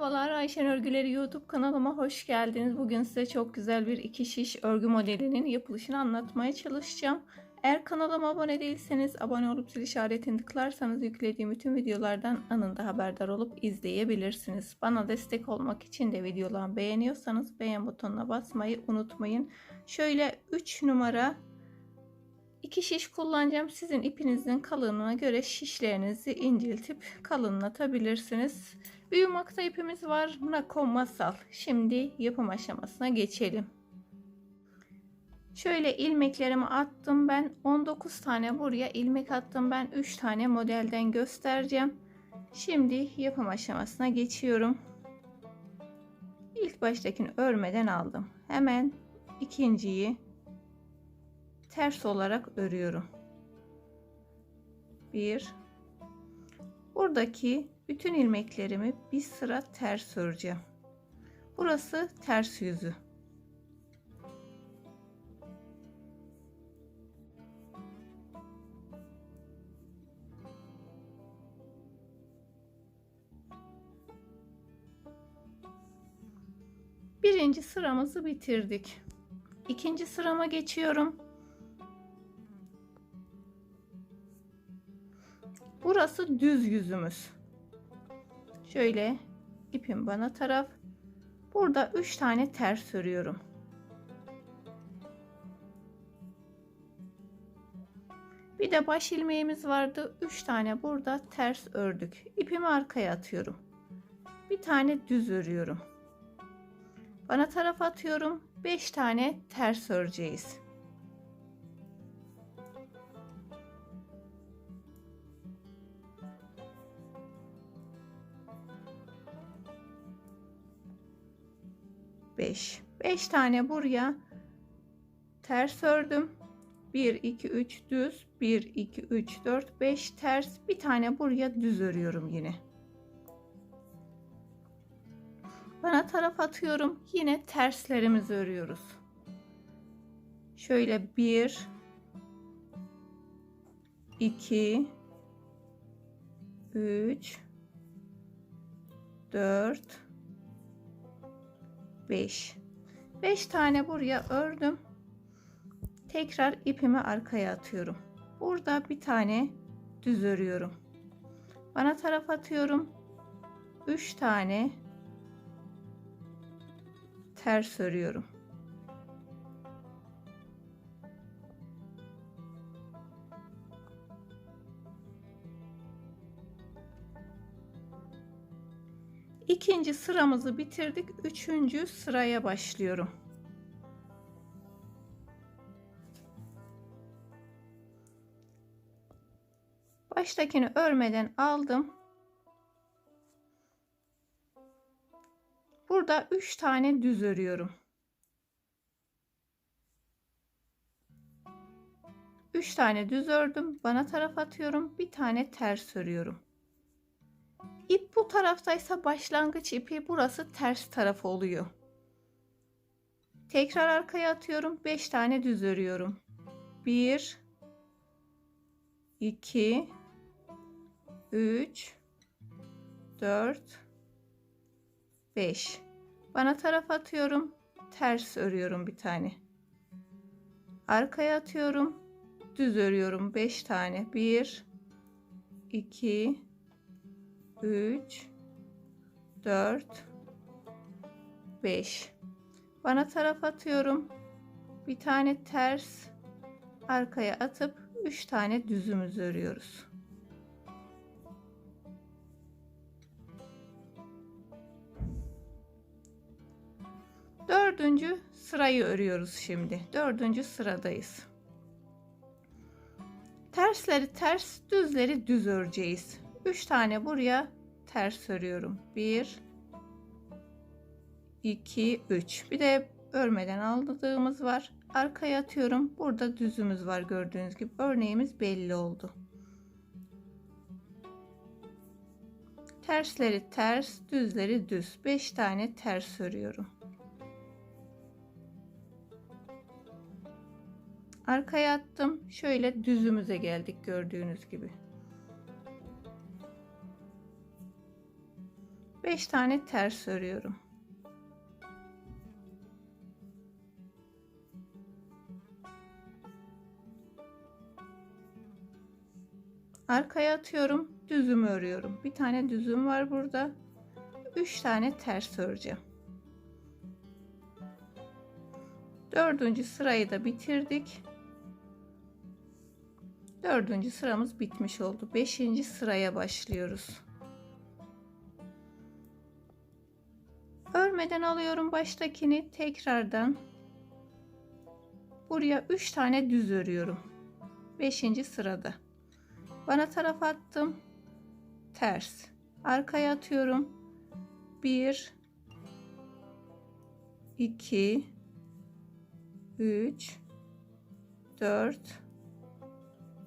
Merhabalar Ayşen Örgüleri YouTube kanalıma hoş geldiniz. Bugün size çok güzel bir iki şiş örgü modelinin yapılışını anlatmaya çalışacağım. Eğer kanalıma abone değilseniz abone olup zil işaretini tıklarsanız yüklediğim bütün videolardan anında haberdar olup izleyebilirsiniz. Bana destek olmak için de videolarımı beğeniyorsanız beğen butonuna basmayı unutmayın. Şöyle 3 numara 2 şiş kullanacağım. Sizin ipinizin kalınlığına göre şişlerinizi inceltip kalınlatabilirsiniz. Büyümakta ipimiz var. Nako masal. Şimdi yapım aşamasına geçelim. Şöyle ilmeklerimi attım ben. 19 tane buraya ilmek attım ben. 3 tane modelden göstereceğim. Şimdi yapım aşamasına geçiyorum. İlk baştakini örmeden aldım. Hemen ikinciyi ters olarak örüyorum. Bir. Buradaki bütün ilmeklerimi bir sıra ters öreceğim. Burası ters yüzü. Birinci sıramızı bitirdik. İkinci sırama geçiyorum. Burası düz yüzümüz. Şöyle ipim bana taraf. Burada 3 tane ters örüyorum. Bir de baş ilmeğimiz vardı. 3 tane burada ters ördük. İpimi arkaya atıyorum. Bir tane düz örüyorum. Bana taraf atıyorum. 5 tane ters öreceğiz. Beş. Beş tane buraya ters ördüm. 1 2 3 düz 1 2 3 4 5 ters bir tane buraya düz örüyorum yine. Bana taraf atıyorum. Yine terslerimizi örüyoruz. Şöyle 1 2 3 4 5 5 tane buraya ördüm. Tekrar ipimi arkaya atıyorum. Burada bir tane düz örüyorum. Bana taraf atıyorum. 3 tane ters örüyorum. İkinci sıramızı bitirdik. Üçüncü sıraya başlıyorum. Baştakini örmeden aldım. Burada 3 tane düz örüyorum. 3 tane düz ördüm. Bana taraf atıyorum. Bir tane ters örüyorum. İp bu taraftaysa başlangıç ipi burası ters taraf oluyor. Tekrar arkaya atıyorum. 5 tane düz örüyorum. 1 2 3 4 5 bana taraf atıyorum ters örüyorum bir tane arkaya atıyorum düz örüyorum 5 tane 1 2 3 4 5 bana taraf atıyorum bir tane ters arkaya atıp 3 tane düzümüz örüyoruz Dördüncü sırayı örüyoruz şimdi. Dördüncü sıradayız. Tersleri ters, düzleri düz öreceğiz. Üç tane buraya ters örüyorum. Bir, iki, üç. Bir de örmeden aldığımız var. Arkaya atıyorum. Burada düzümüz var gördüğünüz gibi. Örneğimiz belli oldu. Tersleri ters, düzleri düz. Beş tane ters örüyorum. Arkaya attım. Şöyle düzümüze geldik gördüğünüz gibi. 5 tane ters örüyorum. Arkaya atıyorum. Düzümü örüyorum. Bir tane düzüm var burada. 3 tane ters öreceğim. Dördüncü sırayı da bitirdik. Dördüncü sıramız bitmiş oldu. Beşinci sıraya başlıyoruz. Örmeden alıyorum baştakini tekrardan. Buraya 3 tane düz örüyorum. Beşinci sırada. Bana taraf attım. Ters. Arkaya atıyorum. 1 2 3 4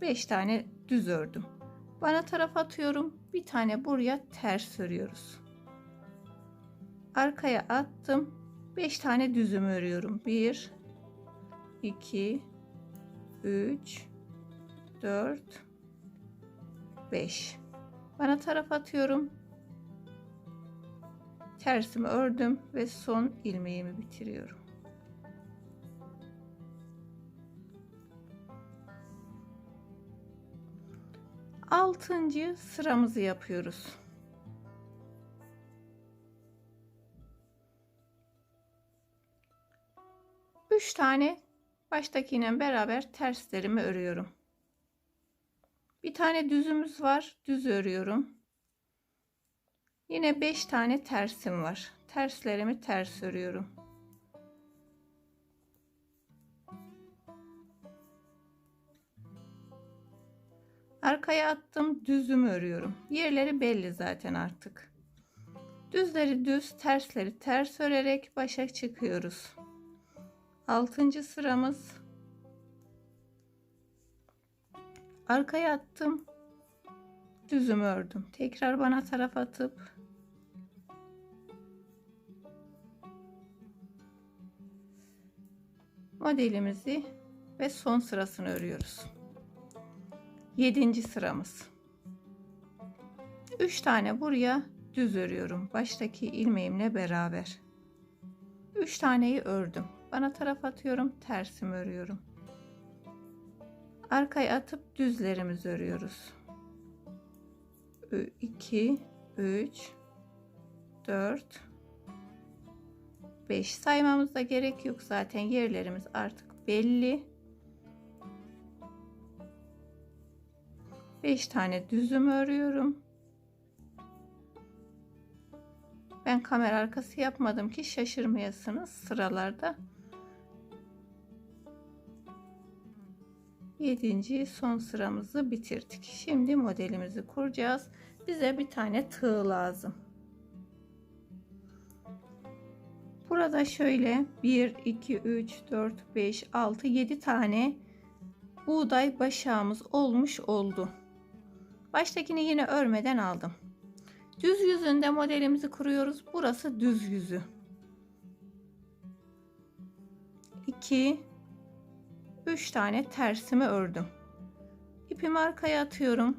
5 tane düz ördüm. Bana taraf atıyorum. Bir tane buraya ters örüyoruz. Arkaya attım. 5 tane düzüm örüyorum. 1 2 3 4 5 Bana taraf atıyorum. Tersimi ördüm ve son ilmeğimi bitiriyorum. Altıncı sıramızı yapıyoruz. Üç tane baştakiyle beraber terslerimi örüyorum. Bir tane düzümüz var. Düz örüyorum. Yine 5 tane tersim var. Terslerimi ters örüyorum. Arkaya attım. Düzümü örüyorum. Yerleri belli zaten artık. Düzleri düz, tersleri ters örerek başa çıkıyoruz. 6. sıramız Arkaya attım. Düzümü ördüm. Tekrar bana taraf atıp modelimizi ve son sırasını örüyoruz. 7. sıramız. 3 tane buraya düz örüyorum. Baştaki ilmeğimle beraber. 3 taneyi ördüm. Bana taraf atıyorum, tersimi örüyorum arkaya atıp düzlerimizi örüyoruz. 2 3 4 5 saymamıza gerek yok zaten yerlerimiz artık belli. 5 tane düzüm örüyorum. Ben kamera arkası yapmadım ki şaşırmayasınız sıralarda. 7. son sıramızı bitirdik. Şimdi modelimizi kuracağız. Bize bir tane tığ lazım. Burada şöyle 1, 2, 3, 4, 5, 6, 7 tane buğday başağımız olmuş oldu. Baştakini yine örmeden aldım. Düz yüzünde modelimizi kuruyoruz. Burası düz yüzü. 2 3 tane tersimi ördüm. İpimi arkaya atıyorum.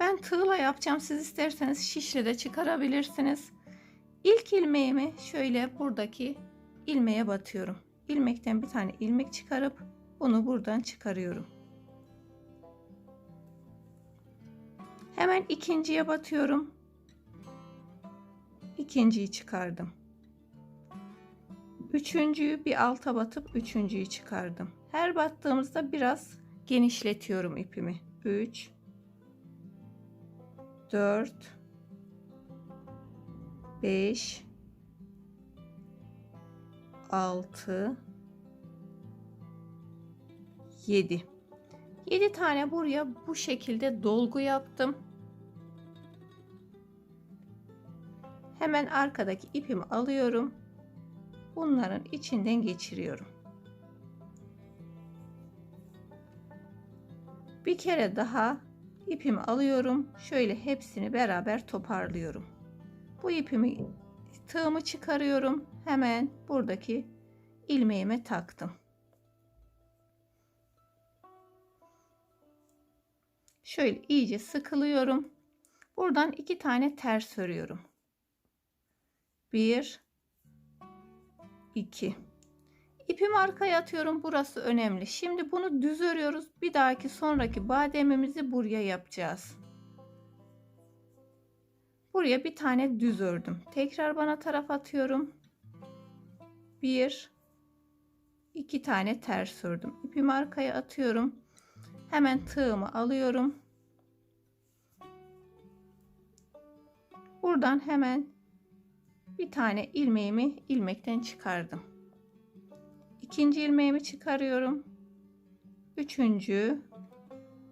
Ben tığla yapacağım. Siz isterseniz şişle de çıkarabilirsiniz. İlk ilmeğimi şöyle buradaki ilmeğe batıyorum. İlmekten bir tane ilmek çıkarıp bunu buradan çıkarıyorum. Hemen ikinciye batıyorum. İkinciyi çıkardım. Üçüncüyü bir alta batıp üçüncüyü çıkardım. Her battığımızda biraz genişletiyorum ipimi. 3 4 5 6 7 7 tane buraya bu şekilde dolgu yaptım. Hemen arkadaki ipimi alıyorum bunların içinden geçiriyorum. Bir kere daha ipimi alıyorum. Şöyle hepsini beraber toparlıyorum. Bu ipimi tığımı çıkarıyorum. Hemen buradaki ilmeğime taktım. Şöyle iyice sıkılıyorum. Buradan iki tane ters örüyorum. Bir, iki. İpimi arkaya atıyorum. Burası önemli. Şimdi bunu düz örüyoruz. Bir dahaki sonraki bademimizi buraya yapacağız. Buraya bir tane düz ördüm. Tekrar bana taraf atıyorum. Bir, iki tane ters ördüm. İpimi arkaya atıyorum. Hemen tığımı alıyorum. Buradan hemen bir tane ilmeğimi ilmekten çıkardım. İkinci ilmeğimi çıkarıyorum. Üçüncü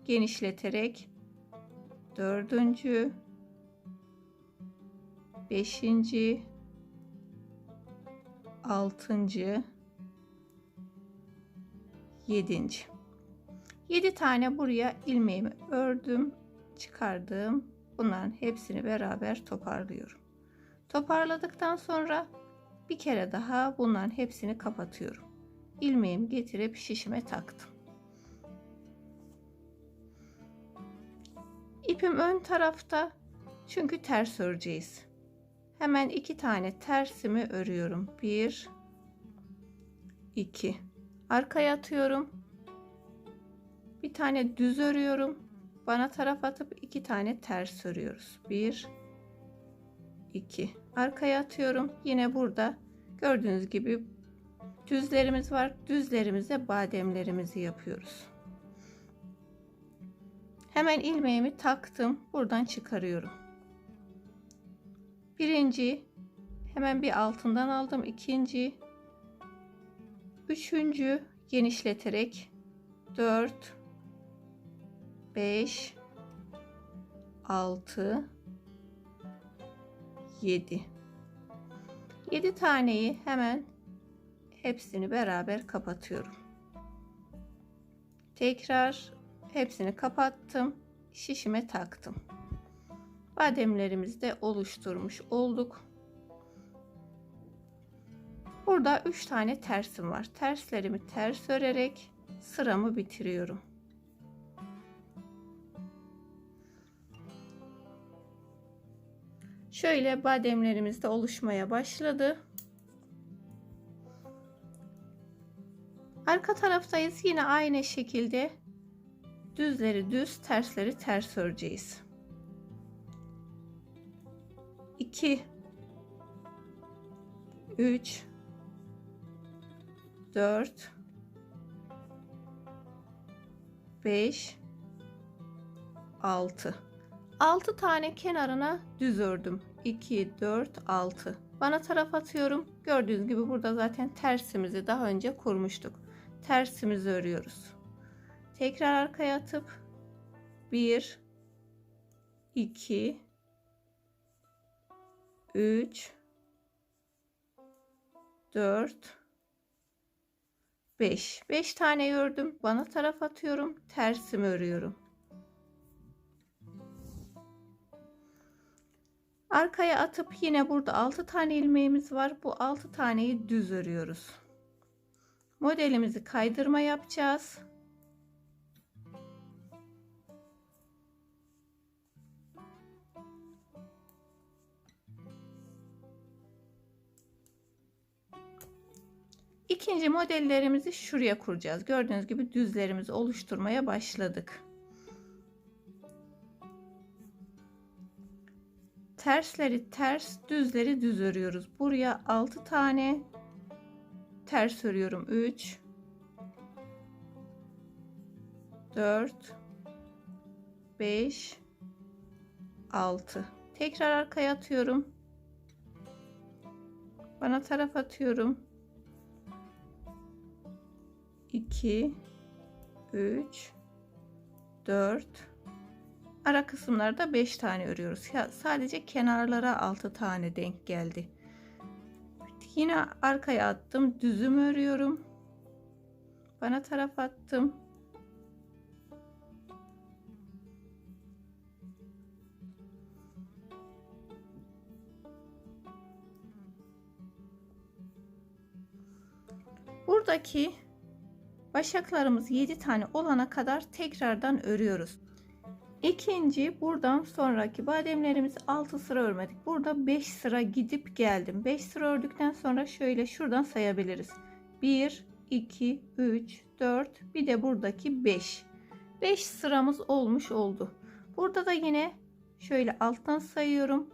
genişleterek. Dördüncü. Beşinci. Altıncı. Yedinci. Yedi tane buraya ilmeğimi ördüm çıkardım. Bunların hepsini beraber toparlıyorum toparladıktan sonra bir kere daha bunların hepsini kapatıyorum ilmeğimi getirip şişime taktım ipim ön tarafta çünkü ters öreceğiz Hemen iki tane tersimi örüyorum. Bir, iki. Arkaya atıyorum. Bir tane düz örüyorum. Bana taraf atıp iki tane ters örüyoruz. Bir, iki. Arkaya atıyorum. Yine burada gördüğünüz gibi düzlerimiz var. Düzlerimize bademlerimizi yapıyoruz. Hemen ilmeğimi taktım. Buradan çıkarıyorum. Birinci hemen bir altından aldım. ikinci üçüncü genişleterek 4 5 6 7 7 taneyi hemen hepsini beraber kapatıyorum. Tekrar hepsini kapattım. Şişime taktım bademlerimizi de oluşturmuş olduk. Burada 3 tane tersim var. Terslerimi ters örerek sıramı bitiriyorum. Şöyle bademlerimiz de oluşmaya başladı. Arka taraftayız. Yine aynı şekilde düzleri düz, tersleri ters öreceğiz. 2 3 4 5 6 6 tane kenarına düz ördüm 2 4 6 bana taraf atıyorum. Gördüğünüz gibi burada zaten tersimizi daha önce kurmuştuk. Tersimizi örüyoruz. Tekrar arkaya atıp 1 2 3 4 5 5 tane ördüm. Bana taraf atıyorum. Tersimi örüyorum arkaya atıp yine burada 6 tane ilmeğimiz var bu 6 taneyi düz örüyoruz modelimizi kaydırma yapacağız İkinci modellerimizi şuraya kuracağız. Gördüğünüz gibi düzlerimizi oluşturmaya başladık. Tersleri ters, düzleri düz örüyoruz. Buraya 6 tane ters örüyorum. 3 4 5 6 tekrar arkaya atıyorum. Bana taraf atıyorum. 2 3 4 ara kısımlarda 5 tane örüyoruz. Ya sadece kenarlara 6 tane denk geldi. Yine arkaya attım. Düzüm örüyorum. Bana taraf attım. Buradaki Başaklarımız 7 tane olana kadar tekrardan örüyoruz. İkinci buradan sonraki bademlerimizi 6 sıra örmedik. Burada 5 sıra gidip geldim. 5 sıra ördükten sonra şöyle şuradan sayabiliriz. 1, 2, 3, 4 bir de buradaki 5. 5 sıramız olmuş oldu. Burada da yine şöyle alttan sayıyorum.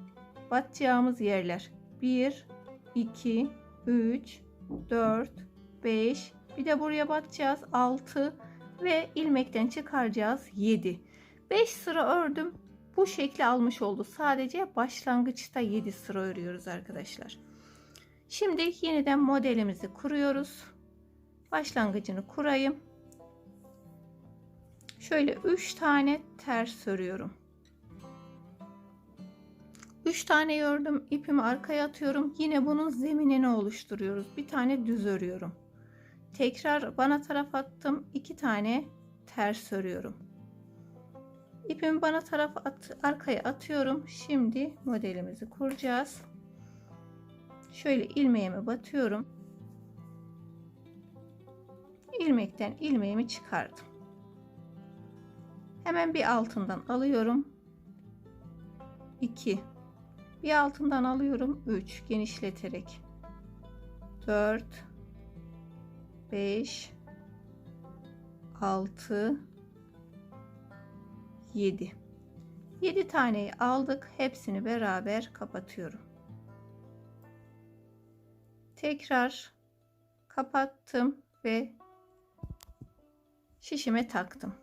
Batacağımız yerler. 1, 2, 3, 4, 5. Bir de buraya batacağız. 6 ve ilmekten çıkaracağız 7. 5 sıra ördüm. Bu şekli almış oldu. Sadece başlangıçta 7 sıra örüyoruz arkadaşlar. Şimdi yeniden modelimizi kuruyoruz. Başlangıcını kurayım. Şöyle 3 tane ters örüyorum. 3 tane ördüm. ipimi arkaya atıyorum. Yine bunun zeminini oluşturuyoruz. Bir tane düz örüyorum. Tekrar bana taraf attım. 2 tane ters örüyorum. İpimi bana taraf at, arkaya atıyorum. Şimdi modelimizi kuracağız. Şöyle ilmeğimi batıyorum. İlmekten ilmeğimi çıkardım. Hemen bir altından alıyorum. 2 bir altından alıyorum 3 genişleterek 4 5 6 7 7 taneyi aldık hepsini beraber kapatıyorum. Tekrar kapattım ve şişime taktım.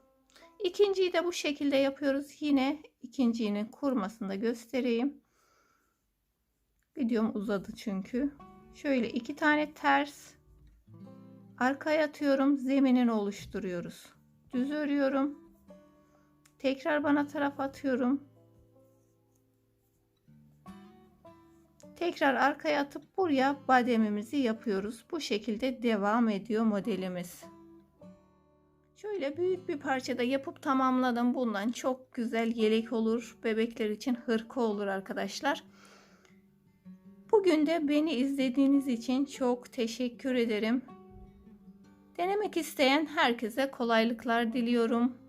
İkinciyi de bu şekilde yapıyoruz. Yine ikincinin kurmasını da göstereyim. Videom uzadı çünkü. Şöyle iki tane ters arkaya atıyorum zeminini oluşturuyoruz. Düz örüyorum Tekrar bana taraf atıyorum. Tekrar arkaya atıp buraya bademimizi yapıyoruz. Bu şekilde devam ediyor modelimiz. Şöyle büyük bir parçada yapıp tamamladım. Bundan çok güzel yelek olur. Bebekler için hırka olur arkadaşlar. Bugün de beni izlediğiniz için çok teşekkür ederim. Denemek isteyen herkese kolaylıklar diliyorum.